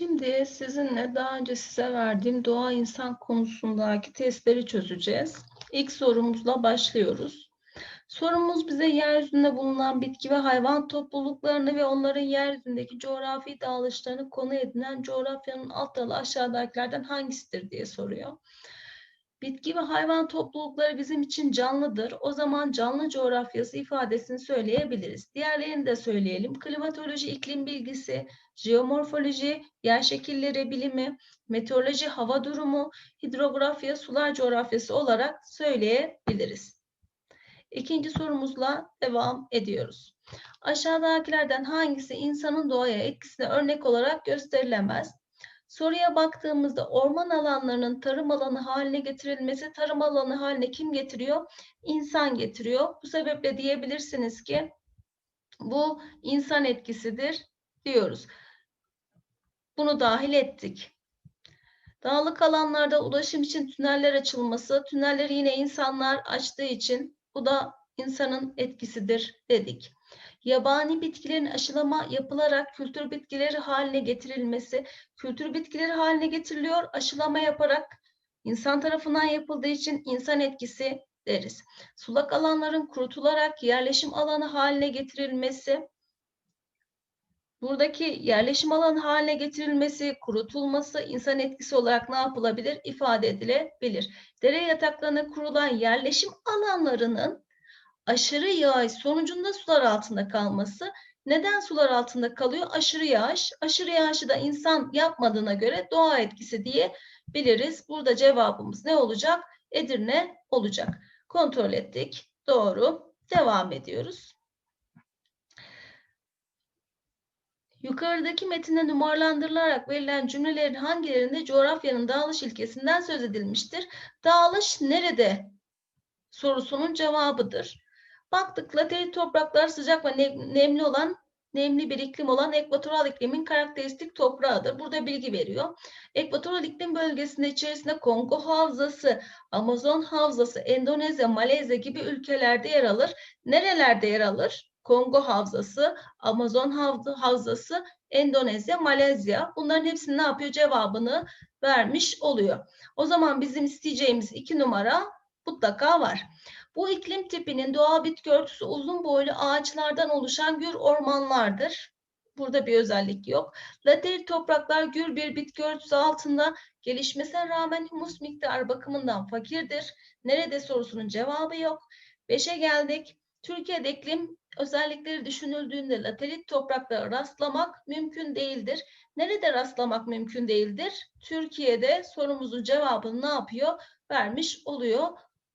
Şimdi sizinle daha önce size verdiğim doğa insan konusundaki testleri çözeceğiz. İlk sorumuzla başlıyoruz. Sorumuz bize yeryüzünde bulunan bitki ve hayvan topluluklarını ve onların yeryüzündeki coğrafi dağılışlarını konu edinen coğrafyanın alt dalı aşağıdakilerden hangisidir diye soruyor. Bitki ve hayvan toplulukları bizim için canlıdır. O zaman canlı coğrafyası ifadesini söyleyebiliriz. Diğerlerini de söyleyelim. Klimatoloji, iklim bilgisi, jeomorfoloji, yer şekilleri bilimi, meteoroloji, hava durumu, hidrografya, sular coğrafyası olarak söyleyebiliriz. İkinci sorumuzla devam ediyoruz. Aşağıdakilerden hangisi insanın doğaya etkisine örnek olarak gösterilemez? Soruya baktığımızda orman alanlarının tarım alanı haline getirilmesi tarım alanı haline kim getiriyor? İnsan getiriyor. Bu sebeple diyebilirsiniz ki bu insan etkisidir diyoruz. Bunu dahil ettik. Dağlık alanlarda ulaşım için tüneller açılması, tünelleri yine insanlar açtığı için bu da insanın etkisidir dedik. Yabani bitkilerin aşılama yapılarak kültür bitkileri haline getirilmesi, kültür bitkileri haline getiriliyor, aşılama yaparak insan tarafından yapıldığı için insan etkisi deriz. Sulak alanların kurutularak yerleşim alanı haline getirilmesi, buradaki yerleşim alanı haline getirilmesi, kurutulması insan etkisi olarak ne yapılabilir? ifade edilebilir. Dere yataklarına kurulan yerleşim alanlarının aşırı yağış sonucunda sular altında kalması. Neden sular altında kalıyor? Aşırı yağış. Aşırı yağışı da insan yapmadığına göre doğa etkisi diyebiliriz. Burada cevabımız ne olacak? Edirne olacak. Kontrol ettik. Doğru. Devam ediyoruz. Yukarıdaki metinde numaralandırılarak verilen cümlelerin hangilerinde coğrafyanın dağılış ilkesinden söz edilmiştir? Dağılış nerede? Sorusunun cevabıdır. Baktık laterit topraklar sıcak ve nemli olan nemli bir iklim olan ekvatoral iklimin karakteristik toprağıdır. Burada bilgi veriyor. Ekvatoral iklim bölgesinde içerisinde Kongo Havzası, Amazon Havzası, Endonezya, Malezya gibi ülkelerde yer alır. Nerelerde yer alır? Kongo Havzası, Amazon Havzası, Endonezya, Malezya. Bunların hepsini ne yapıyor? Cevabını vermiş oluyor. O zaman bizim isteyeceğimiz iki numara mutlaka var. Bu iklim tipinin doğal bitki örtüsü uzun boylu ağaçlardan oluşan gür ormanlardır. Burada bir özellik yok. Laterit topraklar gür bir bitki örtüsü altında gelişmesine rağmen humus miktarı bakımından fakirdir. Nerede sorusunun cevabı yok. Beşe geldik. Türkiye'de iklim özellikleri düşünüldüğünde laterit topraklara rastlamak mümkün değildir. Nerede rastlamak mümkün değildir? Türkiye'de sorumuzun cevabını ne yapıyor? Vermiş oluyor.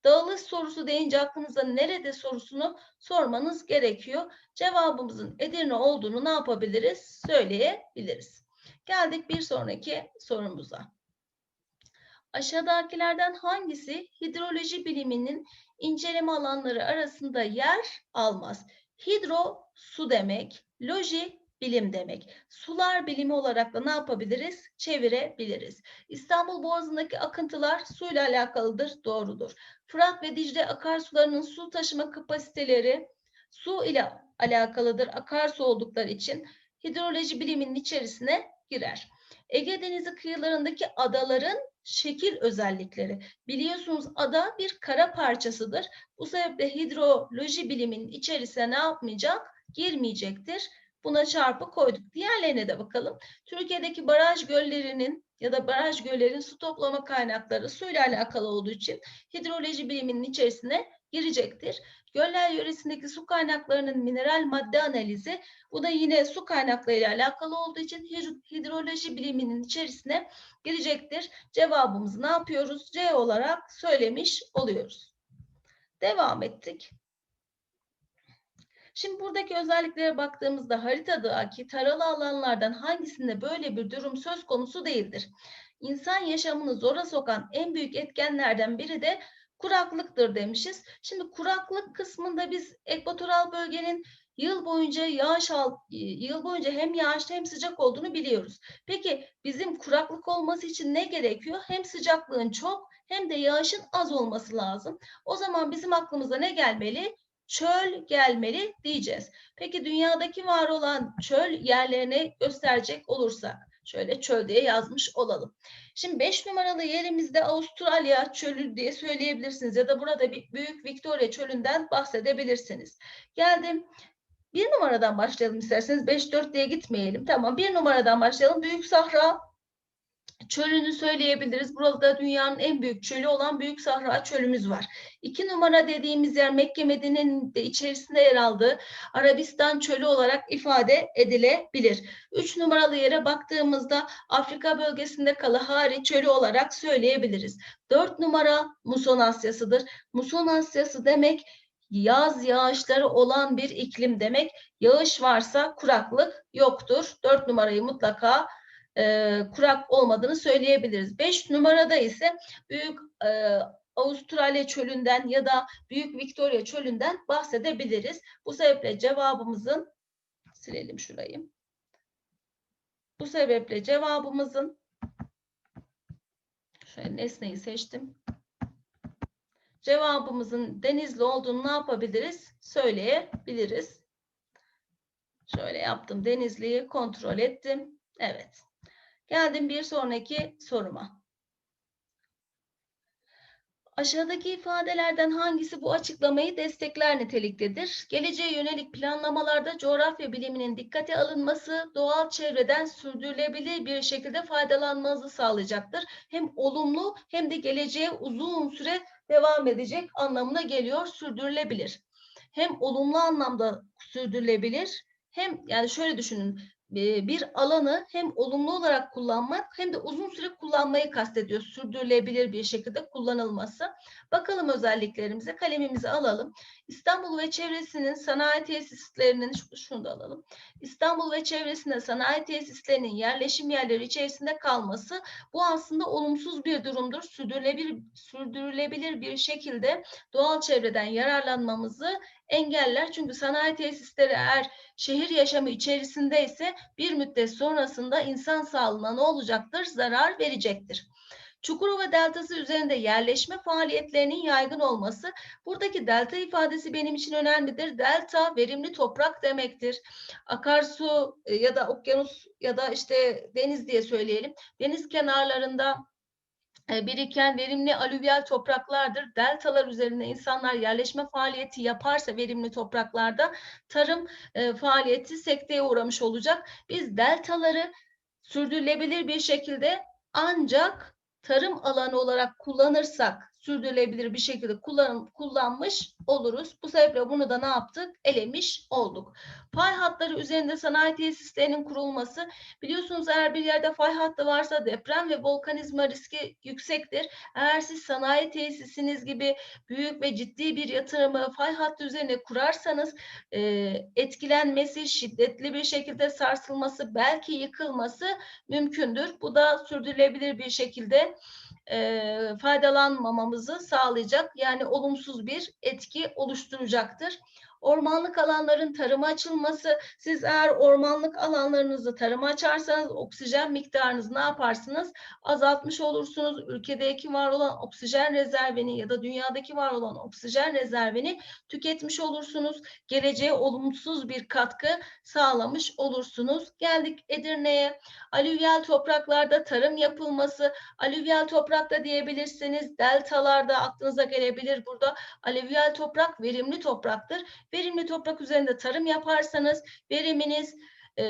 Dağılış sorusu deyince aklınıza nerede sorusunu sormanız gerekiyor. Cevabımızın Edirne olduğunu ne yapabiliriz? Söyleyebiliriz. Geldik bir sonraki sorumuza. Aşağıdakilerden hangisi hidroloji biliminin inceleme alanları arasında yer almaz? Hidro su demek, loji bilim demek. Sular bilimi olarak da ne yapabiliriz? Çevirebiliriz. İstanbul Boğazı'ndaki akıntılar suyla alakalıdır. Doğrudur. Fırat ve Dicle akarsularının su taşıma kapasiteleri su ile alakalıdır. Akarsu oldukları için hidroloji biliminin içerisine girer. Ege Denizi kıyılarındaki adaların şekil özellikleri. Biliyorsunuz ada bir kara parçasıdır. Bu sebeple hidroloji biliminin içerisine ne yapmayacak? Girmeyecektir. Buna çarpı koyduk. Diğerlerine de bakalım. Türkiye'deki baraj göllerinin ya da baraj göllerin su toplama kaynakları suyla alakalı olduğu için hidroloji biliminin içerisine girecektir. Göller yöresindeki su kaynaklarının mineral madde analizi bu da yine su kaynaklarıyla alakalı olduğu için hidroloji biliminin içerisine girecektir. Cevabımızı ne yapıyoruz? C olarak söylemiş oluyoruz. Devam ettik. Şimdi buradaki özelliklere baktığımızda haritadaki taralı alanlardan hangisinde böyle bir durum söz konusu değildir? İnsan yaşamını zora sokan en büyük etkenlerden biri de kuraklıktır demişiz. Şimdi kuraklık kısmında biz ekvatoral bölgenin yıl boyunca yağış al, yıl boyunca hem yağışlı hem sıcak olduğunu biliyoruz. Peki bizim kuraklık olması için ne gerekiyor? Hem sıcaklığın çok hem de yağışın az olması lazım. O zaman bizim aklımıza ne gelmeli? Çöl gelmeli diyeceğiz. Peki dünyadaki var olan çöl yerlerini gösterecek olursak Şöyle çöl diye yazmış olalım. Şimdi 5 numaralı yerimizde Avustralya çölü diye söyleyebilirsiniz ya da burada bir büyük Victoria çölünden bahsedebilirsiniz. Geldim bir numaradan başlayalım isterseniz. 5-4 diye gitmeyelim. Tamam bir numaradan başlayalım. Büyük Sahra çölünü söyleyebiliriz. Burada dünyanın en büyük çölü olan Büyük Sahra çölümüz var. İki numara dediğimiz yer Mekke Medine'nin de içerisinde yer aldığı Arabistan çölü olarak ifade edilebilir. Üç numaralı yere baktığımızda Afrika bölgesinde Kalahari çölü olarak söyleyebiliriz. Dört numara Muson Asyası'dır. Muson Asyası demek yaz yağışları olan bir iklim demek. Yağış varsa kuraklık yoktur. Dört numarayı mutlaka e, kurak olmadığını söyleyebiliriz. Beş numarada ise büyük e, Avustralya çölünden ya da Büyük Victoria çölünden bahsedebiliriz. Bu sebeple cevabımızın silelim şurayı. Bu sebeple cevabımızın şöyle nesneyi seçtim. Cevabımızın denizli olduğunu ne yapabiliriz? Söyleyebiliriz. Şöyle yaptım. Denizli'yi kontrol ettim. Evet. Geldim bir sonraki soruma. Aşağıdaki ifadelerden hangisi bu açıklamayı destekler niteliktedir? Geleceğe yönelik planlamalarda coğrafya biliminin dikkate alınması doğal çevreden sürdürülebilir bir şekilde faydalanmanızı sağlayacaktır. Hem olumlu hem de geleceğe uzun süre devam edecek anlamına geliyor sürdürülebilir. Hem olumlu anlamda sürdürülebilir hem yani şöyle düşünün bir alanı hem olumlu olarak kullanmak hem de uzun süre kullanmayı kastediyor. Sürdürülebilir bir şekilde kullanılması. Bakalım özelliklerimize. Kalemimizi alalım. İstanbul ve çevresinin sanayi tesislerinin şunu da alalım. İstanbul ve çevresinde sanayi tesislerinin yerleşim yerleri içerisinde kalması bu aslında olumsuz bir durumdur. Sürdürülebilir, sürdürülebilir bir şekilde doğal çevreden yararlanmamızı engeller. Çünkü sanayi tesisleri eğer şehir yaşamı içerisinde ise bir müddet sonrasında insan sağlığına ne olacaktır? Zarar verecektir. Çukurova deltası üzerinde yerleşme faaliyetlerinin yaygın olması. Buradaki delta ifadesi benim için önemlidir. Delta verimli toprak demektir. Akarsu e, ya da okyanus ya da işte deniz diye söyleyelim. Deniz kenarlarında biriken verimli alüvyal topraklardır. Deltalar üzerinde insanlar yerleşme faaliyeti yaparsa verimli topraklarda tarım e, faaliyeti sekteye uğramış olacak. Biz deltaları sürdürülebilir bir şekilde ancak tarım alanı olarak kullanırsak sürdürülebilir bir şekilde kullan, kullanmış oluruz. Bu sebeple bunu da ne yaptık? Elemiş olduk. Fay hatları üzerinde sanayi tesislerinin kurulması. Biliyorsunuz eğer bir yerde fay hattı varsa deprem ve volkanizma riski yüksektir. Eğer siz sanayi tesisiniz gibi büyük ve ciddi bir yatırımı fay hattı üzerine kurarsanız e, etkilenmesi, şiddetli bir şekilde sarsılması, belki yıkılması mümkündür. Bu da sürdürülebilir bir şekilde e, faydalanmamamızı sağlayacak yani olumsuz bir etki oluşturacaktır. Ormanlık alanların tarıma açılması, siz eğer ormanlık alanlarınızı tarıma açarsanız oksijen miktarınızı ne yaparsınız? Azaltmış olursunuz. Ülkedeki var olan oksijen rezervini ya da dünyadaki var olan oksijen rezervini tüketmiş olursunuz. Geleceğe olumsuz bir katkı sağlamış olursunuz. Geldik Edirne'ye. Alüvyal topraklarda tarım yapılması, alüvyal toprakta diyebilirsiniz. Deltalarda aklınıza gelebilir burada. Alüvyal toprak verimli topraktır Verimli toprak üzerinde tarım yaparsanız veriminiz e,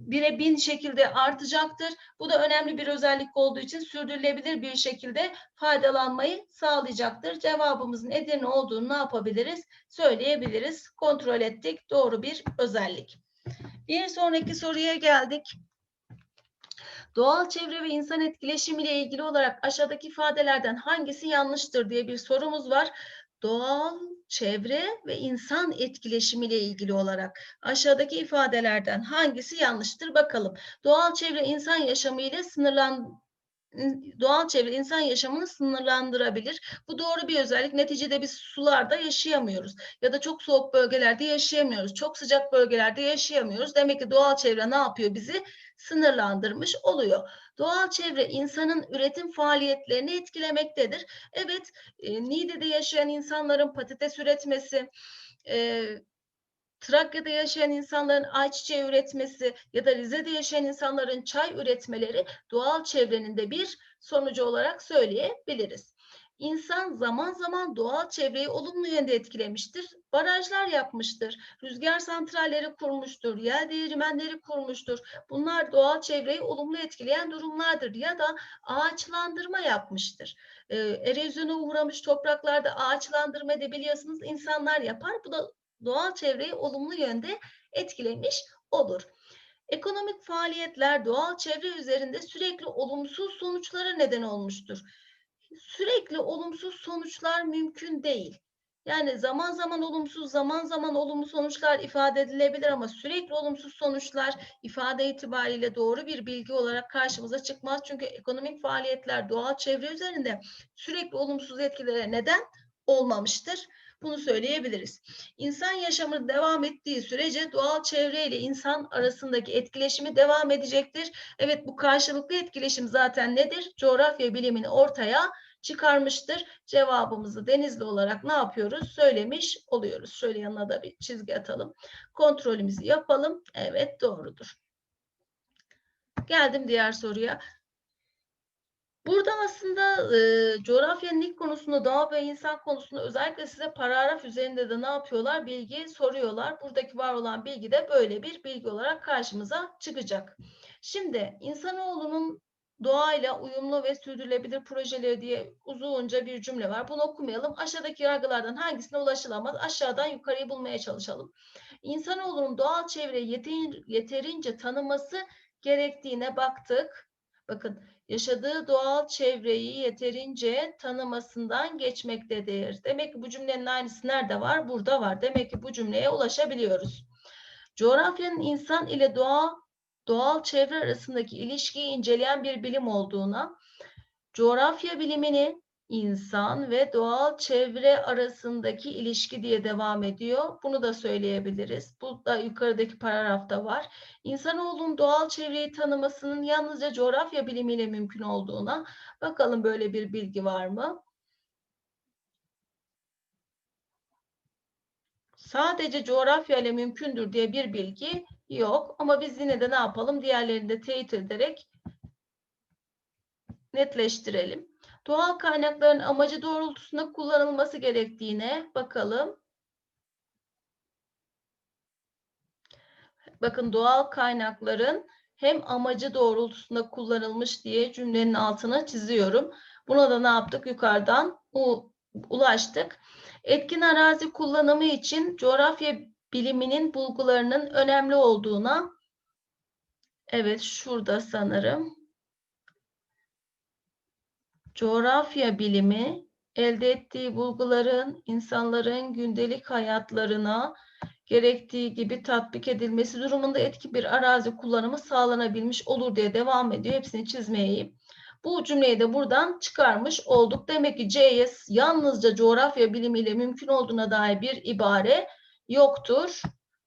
bire bin şekilde artacaktır. Bu da önemli bir özellik olduğu için sürdürülebilir bir şekilde faydalanmayı sağlayacaktır. Cevabımızın Edirne olduğunu ne yapabiliriz? Söyleyebiliriz. Kontrol ettik. Doğru bir özellik. Bir sonraki soruya geldik. Doğal çevre ve insan etkileşimi ile ilgili olarak aşağıdaki ifadelerden hangisi yanlıştır diye bir sorumuz var. Doğal çevre ve insan etkileşimiyle ilgili olarak aşağıdaki ifadelerden hangisi yanlıştır bakalım. Doğal çevre insan yaşamı ile sınırlan doğal çevre insan yaşamını sınırlandırabilir. Bu doğru bir özellik. Neticede biz sularda yaşayamıyoruz ya da çok soğuk bölgelerde yaşayamıyoruz. Çok sıcak bölgelerde yaşayamıyoruz. Demek ki doğal çevre ne yapıyor bizi? Sınırlandırmış oluyor. Doğal çevre insanın üretim faaliyetlerini etkilemektedir. Evet, e, Niğde'de yaşayan insanların patates üretmesi, e, Trakya'da yaşayan insanların ayçiçeği üretmesi ya da Rize'de yaşayan insanların çay üretmeleri doğal çevrenin de bir sonucu olarak söyleyebiliriz. İnsan zaman zaman doğal çevreyi olumlu yönde etkilemiştir. Barajlar yapmıştır, rüzgar santralleri kurmuştur, yel değirmenleri kurmuştur. Bunlar doğal çevreyi olumlu etkileyen durumlardır ya da ağaçlandırma yapmıştır. Ee, erozyona uğramış topraklarda ağaçlandırma da biliyorsunuz insanlar yapar. Bu da doğal çevreyi olumlu yönde etkilemiş olur. Ekonomik faaliyetler doğal çevre üzerinde sürekli olumsuz sonuçlara neden olmuştur. Sürekli olumsuz sonuçlar mümkün değil. Yani zaman zaman olumsuz, zaman zaman olumlu sonuçlar ifade edilebilir ama sürekli olumsuz sonuçlar ifade itibariyle doğru bir bilgi olarak karşımıza çıkmaz. Çünkü ekonomik faaliyetler doğal çevre üzerinde sürekli olumsuz etkilere neden olmamıştır. Bunu söyleyebiliriz. İnsan yaşamı devam ettiği sürece doğal çevre ile insan arasındaki etkileşimi devam edecektir. Evet bu karşılıklı etkileşim zaten nedir? Coğrafya bilimini ortaya çıkarmıştır. Cevabımızı denizli olarak ne yapıyoruz? Söylemiş oluyoruz. Şöyle yanına da bir çizgi atalım. Kontrolümüzü yapalım. Evet doğrudur. Geldim diğer soruya. Burada aslında e, coğrafyanın ilk konusunda doğa ve insan konusunda özellikle size paragraf üzerinde de ne yapıyorlar? Bilgi soruyorlar. Buradaki var olan bilgi de böyle bir bilgi olarak karşımıza çıkacak. Şimdi insanoğlunun doğayla uyumlu ve sürdürülebilir projeleri diye uzunca bir cümle var. Bunu okumayalım. Aşağıdaki yargılardan hangisine ulaşılamaz? Aşağıdan yukarıyı bulmaya çalışalım. İnsanoğlunun doğal çevreyi yeterince tanıması gerektiğine baktık. Bakın yaşadığı doğal çevreyi yeterince tanımasından geçmektedir. Demek ki bu cümlenin aynısı nerede var? Burada var. Demek ki bu cümleye ulaşabiliyoruz. Coğrafyanın insan ile doğa, doğal çevre arasındaki ilişkiyi inceleyen bir bilim olduğuna, coğrafya bilimini insan ve doğal çevre arasındaki ilişki diye devam ediyor. Bunu da söyleyebiliriz. Bu da yukarıdaki paragrafta var. İnsanoğlunun doğal çevreyi tanımasının yalnızca coğrafya bilimiyle mümkün olduğuna bakalım böyle bir bilgi var mı? Sadece coğrafya ile mümkündür diye bir bilgi yok. Ama biz yine de ne yapalım? Diğerlerini de teyit ederek netleştirelim doğal kaynakların amacı doğrultusunda kullanılması gerektiğine bakalım. Bakın doğal kaynakların hem amacı doğrultusunda kullanılmış diye cümlenin altına çiziyorum. Buna da ne yaptık? Yukarıdan ulaştık. Etkin arazi kullanımı için coğrafya biliminin bulgularının önemli olduğuna evet şurada sanırım coğrafya bilimi elde ettiği bulguların insanların gündelik hayatlarına gerektiği gibi tatbik edilmesi durumunda etki bir arazi kullanımı sağlanabilmiş olur diye devam ediyor. Hepsini çizmeyeyim. Bu cümleyi de buradan çıkarmış olduk. Demek ki C'ye yalnızca coğrafya bilimiyle mümkün olduğuna dair bir ibare yoktur.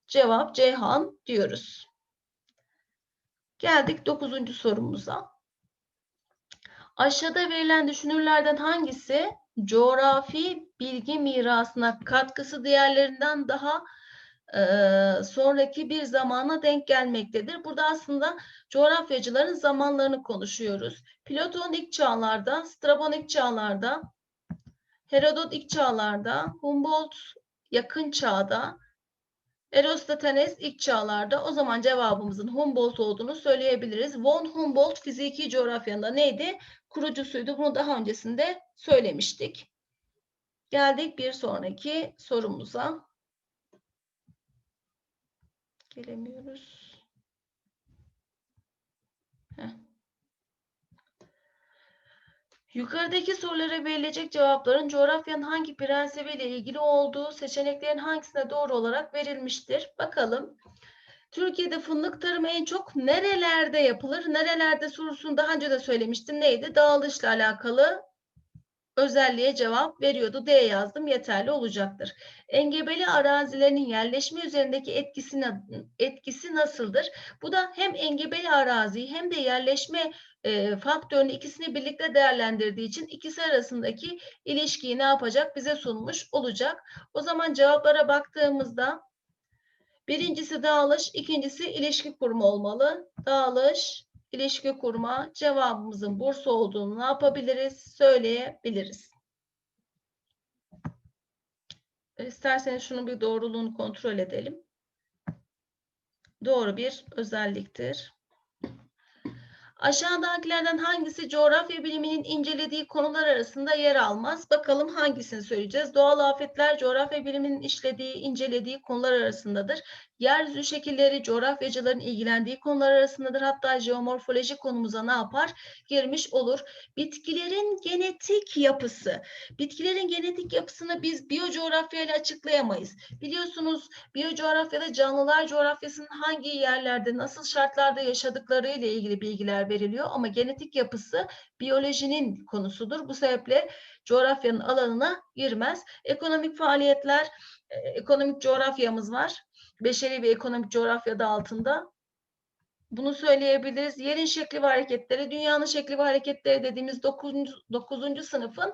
Cevap Ceyhan diyoruz. Geldik dokuzuncu sorumuza. Aşağıda verilen düşünürlerden hangisi coğrafi bilgi mirasına katkısı diğerlerinden daha e, sonraki bir zamana denk gelmektedir. Burada aslında coğrafyacıların zamanlarını konuşuyoruz. Platon ilk çağlarda, Strabon ilk çağlarda, Herodot ilk çağlarda, Humboldt yakın çağda, Eratosthenes ilk çağlarda o zaman cevabımızın Humboldt olduğunu söyleyebiliriz. Von Humboldt fiziki coğrafyanda neydi? Kurucusuydu. Bunu daha öncesinde söylemiştik. Geldik bir sonraki sorumuza. Gelemiyoruz. Heh. Yukarıdaki sorulara verilecek cevapların coğrafyanın hangi prensibiyle ilgili olduğu seçeneklerin hangisine doğru olarak verilmiştir? Bakalım. Türkiye'de fındık tarımı en çok nerelerde yapılır? Nerelerde sorusunu daha önce de söylemiştim. Neydi? Dağılışla alakalı özelliğe cevap veriyordu. D yazdım yeterli olacaktır. Engebeli arazilerinin yerleşme üzerindeki etkisi, etkisi nasıldır? Bu da hem engebeli arazi hem de yerleşme e, faktörünü ikisini birlikte değerlendirdiği için ikisi arasındaki ilişkiyi ne yapacak? Bize sunmuş olacak. O zaman cevaplara baktığımızda Birincisi dağılış, ikincisi ilişki kurma olmalı. Dağılış, ilişki kurma cevabımızın Bursa olduğunu ne yapabiliriz? Söyleyebiliriz. İsterseniz şunun bir doğruluğunu kontrol edelim. Doğru bir özelliktir. Aşağıdakilerden hangisi coğrafya biliminin incelediği konular arasında yer almaz? Bakalım hangisini söyleyeceğiz? Doğal afetler coğrafya biliminin işlediği, incelediği konular arasındadır. Yeryüzü şekilleri coğrafyacıların ilgilendiği konular arasındadır. Hatta jeomorfoloji konumuza ne yapar? Girmiş olur. Bitkilerin genetik yapısı. Bitkilerin genetik yapısını biz biyocoğrafya ile açıklayamayız. Biliyorsunuz biyocoğrafyada canlılar coğrafyasının hangi yerlerde, nasıl şartlarda yaşadıkları ile ilgili bilgiler veriliyor ama genetik yapısı biyolojinin konusudur. Bu sebeple coğrafyanın alanına girmez. Ekonomik faaliyetler, e, ekonomik coğrafyamız var. Beşeri ve ekonomik coğrafya da altında. Bunu söyleyebiliriz. Yerin şekli ve hareketleri, dünyanın şekli ve hareketleri dediğimiz 9. 9. sınıfın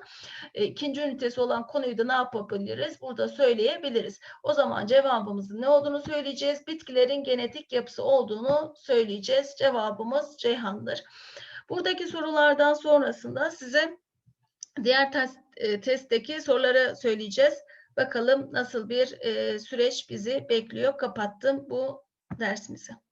e, ikinci ünitesi olan konuyu da ne yapabiliriz? Burada söyleyebiliriz. O zaman cevabımızın ne olduğunu söyleyeceğiz. Bitkilerin genetik yapısı olduğunu söyleyeceğiz. Cevabımız Ceyhan'dır. Buradaki sorulardan sonrasında size diğer test, e, testteki soruları söyleyeceğiz. Bakalım nasıl bir e, süreç bizi bekliyor. Kapattım bu dersimizi.